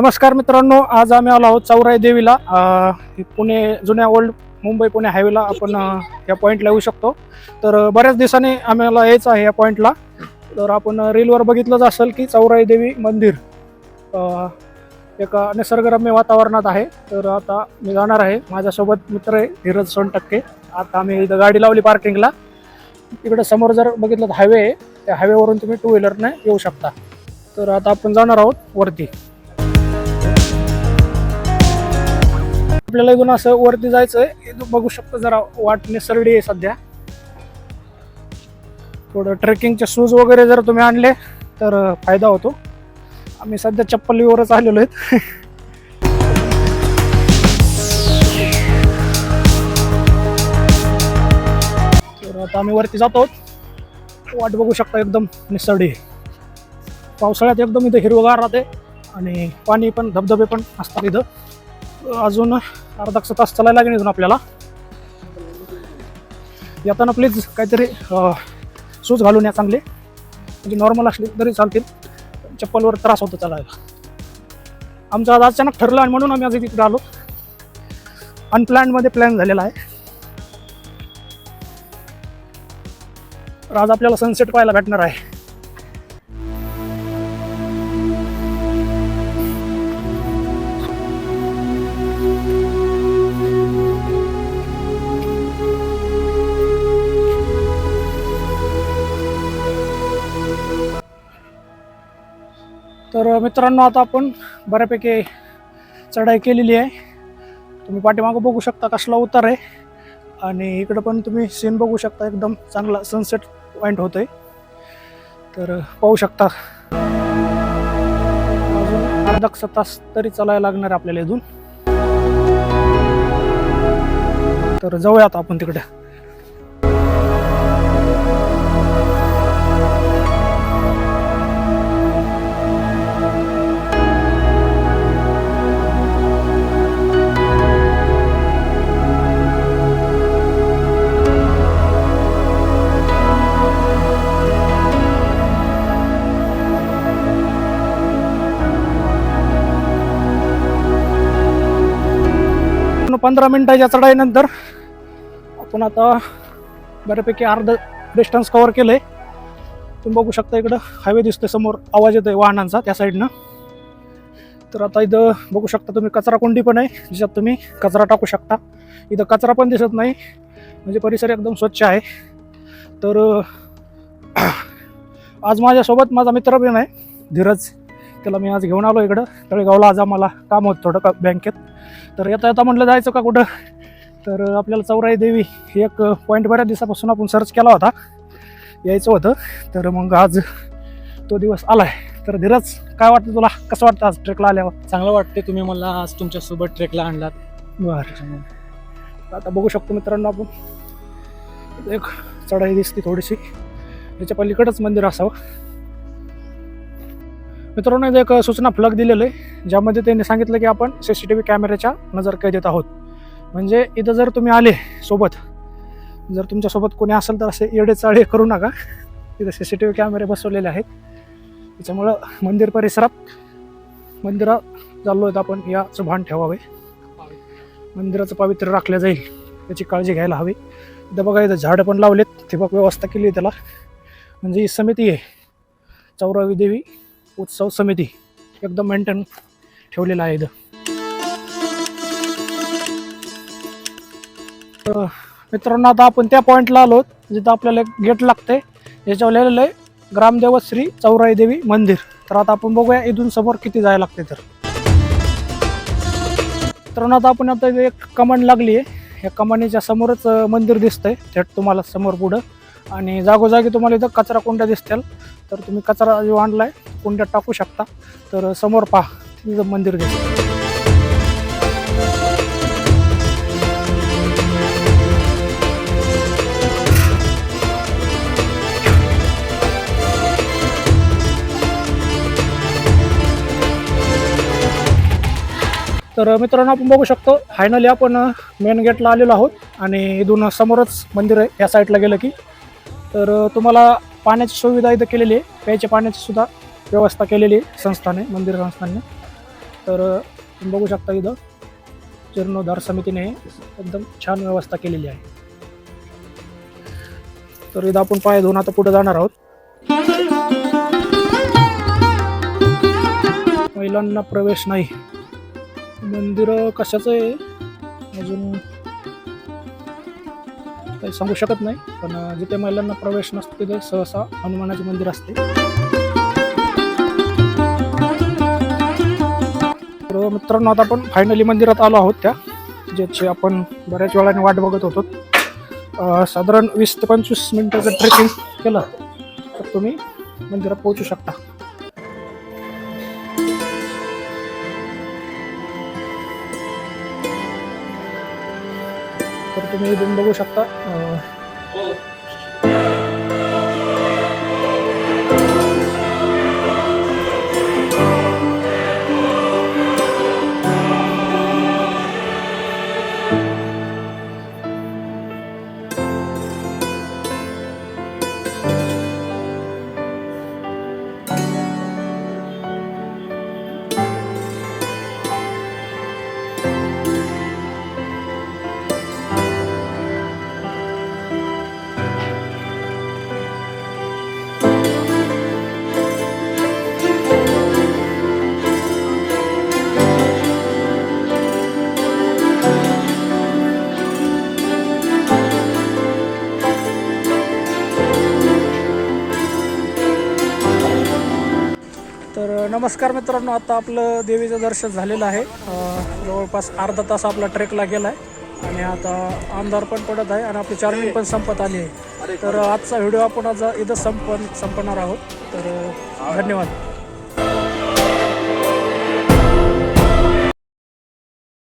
नमस्कार मित्रांनो आज आम्ही आलो आहोत चौराई देवीला. पुणे जुन्या ओल्ड मुंबई पुणे हायवेला आपण या पॉईंटला येऊ शकतो. तर बऱ्याच दिवसांनी आम्हाला यायचं आहे या पॉईंटला तर आपण रेलवर बघितलंच असेल की चौराई देवी मंदिर एका निसर्गरम्य वातावरणात आहे. तर आता मी जाणार आहे. माझ्यासोबत मित्र आहे धीरज सोनटक्के. आता आम्ही इथं गाडी लावली पार्किंगला इकडे समोर जर बघितलं तर हायवे आहे. त्या हायवेवरून तुम्ही टू व्हीलरने येऊ शकता. तर आता आपण जाणार आहोत वरती. आपल्याला इथून असं वरती जायचंय. इथून बघू शकतो जरा वाट निसरडी आहे सध्या. थोडं ट्रेकिंगचे शूज वगैरे जर तुम्ही आणले तर फायदा होतो. आम्ही सध्या चप्पलीवरच आलेलो आहेत. तर आता आम्ही वरती जातो. आहोत वाट बघू शकता एकदम निसरडी पावसाळ्यात एकदम इथं हिरवगार राहते आणि पाणी पण धबधबे पण असतात इथं. अजून अर्धा एक तास चालायला लागेल इथून आपल्याला. येताना प्लीज काहीतरी शूज घालून या चांगले. म्हणजे नॉर्मल असले तरी चालतील. चप्पलवर त्रास होतो चालायला. आमचं आज अचानक ठरलं आणि म्हणून आम्ही आज तिकडे आलो. अनप्लॅनमध्ये प्लॅन झालेला आहे. तर आज आपल्याला सनसेट पाहायला भेटणार आहे. तर मित्रांनो आता आपण बऱ्यापैकी चढाई केलेली आहे. तुम्ही पाठीमागं बघू शकता कसला उतार आहे. आणि इकडं पण तुम्ही सीन बघू शकता एकदम चांगला सनसेट पॉईंट होतोय. तर पाहू शकता. अजून अर्धा तास तरी चालायला लागणार आहे आपल्याला इथून. तर जाऊया आता आपण तिकडे. पंधरा मिनिटाच्या चढाईनंतर आपण आता बऱ्यापैकी अर्ध डिस्टन्स कवर केलं आहे तुम्ही बघू शकता इकडं हायवे दिसतोय समोर आवाज येतोय वाहनांचा त्या साईडनं तर आता इथं बघू शकता तुम्ही कचरा कोंडी पण आहे ज्याच्यात तुम्ही कचरा टाकू शकता. इथं कचरा पण दिसत नाही म्हणजे परिसर एकदम स्वच्छ आहे. तर आज माझ्यासोबत माझा मित्र पण आहे धीरज. त्याला मी आज घेऊन आलो इकडं. तळेगावला आज आम्हाला काम होतं थोडं का बँकेत. तर येता येता म्हटलं जायचं का कुठं? तर आपल्याला चौराई देवी हे एक पॉईंट बऱ्याच दिवसापासून आपण सर्च केला होता. यायचं होतं. तर मग आज तो दिवस आलाय. तर धीरज काय वाटतं तुला? कसं वाटतं आज ट्रेकला आल्यावर? चांगलं वाटते तुम्ही मला आज तुमच्यासोबत ट्रेकला आणलात. बरं. आता बघू शकतो मित्रांनो आपण. एक चढाई दिसते थोडीशी. याच्या पलीकडंच मंदिर असावं. मित्रांनो इथे एक सूचना फलक दिलेलं आहे ज्यामध्ये त्यांनी सांगितलं की आपण सी सी टी व्ही कॅमेऱ्याच्या नजर कैदेत आहोत. म्हणजे इथं जर तुम्ही आले सोबत जर तुमच्यासोबत कोणी असेल तर असे येडे चाळे करू नका. इथं सी सी टी व्ही कॅमेरे बसवलेले आहेत. त्याच्यामुळं मंदिर परिसरात मंदिरात चाललो आहेत आपण याचं भान ठेवावे. मंदिराचं पावित्र्य राखलं जाईल याची काळजी घ्यायला हवी. इथं बघा इथं झाडं पण लावलेत ठिबक व्यवस्था केली आहे त्याला. म्हणजे ही समिती आहे चौरावी देवी. उत्सव समिती एकदम मेंटेन ठेवलेलं आहे इथं. मित्रांनो आता आपण त्या पॉईंटला आलो जिथं आपल्याला एक गेट लागते याच्यावर लिहिलेलं आहे ग्रामदेव श्री चौराई देवी मंदिर. तर आता आपण बघूया इथून समोर किती जायला लागते तर. मित्रांनो आता आपण आता एक कमान लागली आहे. या कमानीच्या समोरच मंदिर दिसतंय. थेट तुम्हाला समोर पुढं. आणि जागोजागी तुम्हाला इथं कचरा कुंड्या दिसतील. तर तुम्ही कचरा जो आणला आहे कुंड्यात टाकू शकता. तर समोर पहा तिथं मंदिर दिसतं तर मित्रांनो आपण बघू शकतो फायनली आपण मेन गेटला आलेलो आहोत. आणि इथून समोरच मंदिर आहे या साईडला गेलं की. तर तुम्हाला पाण्याची सुविधा इथं केलेली आहे. प्यायच्या पाण्याची सुद्धा व्यवस्था केलेली आहे संस्थाने मंदिर संस्थांनी. तर तुम्ही बघू शकता इथं जीर्णोद्धार समितीने एकदम छान व्यवस्था केलेली आहे. तर इथं आपण पाय धुवून आता पुढे जाणार आहोत. महिलांना प्रवेश नाही. मंदिर कशाचं आहे? अजून काही सांगू शकत नाही पण जिथे महिलांना प्रवेश नसतो तिथे सहसा हनुमानाचे मंदिर असते. तर मित्रांनो आता आपण फायनली मंदिरात आलो आहोत त्या ज्याची आपण बऱ्याच वेळाने वाट बघत होतो. साधारण वीस ते पंचवीस मिनिटाचं ट्रेकिंग केलं तर तुम्ही मंदिरात पोहोचू शकता. तुम्ही इथून बघू शकता. नमस्कार मित्रांनो आता आपलं देवीचं दर्शन झालेलं आहे. जवळपास अर्धा तास आपला ट्रेकला गेला आहे आणि आता अंधार पण पडत आहे आणि आपली चार्जिंग पण संपत आली आहे. तर आजचा व्हिडिओ आपण आज इथं संपन संपणार आहोत. तर धन्यवाद.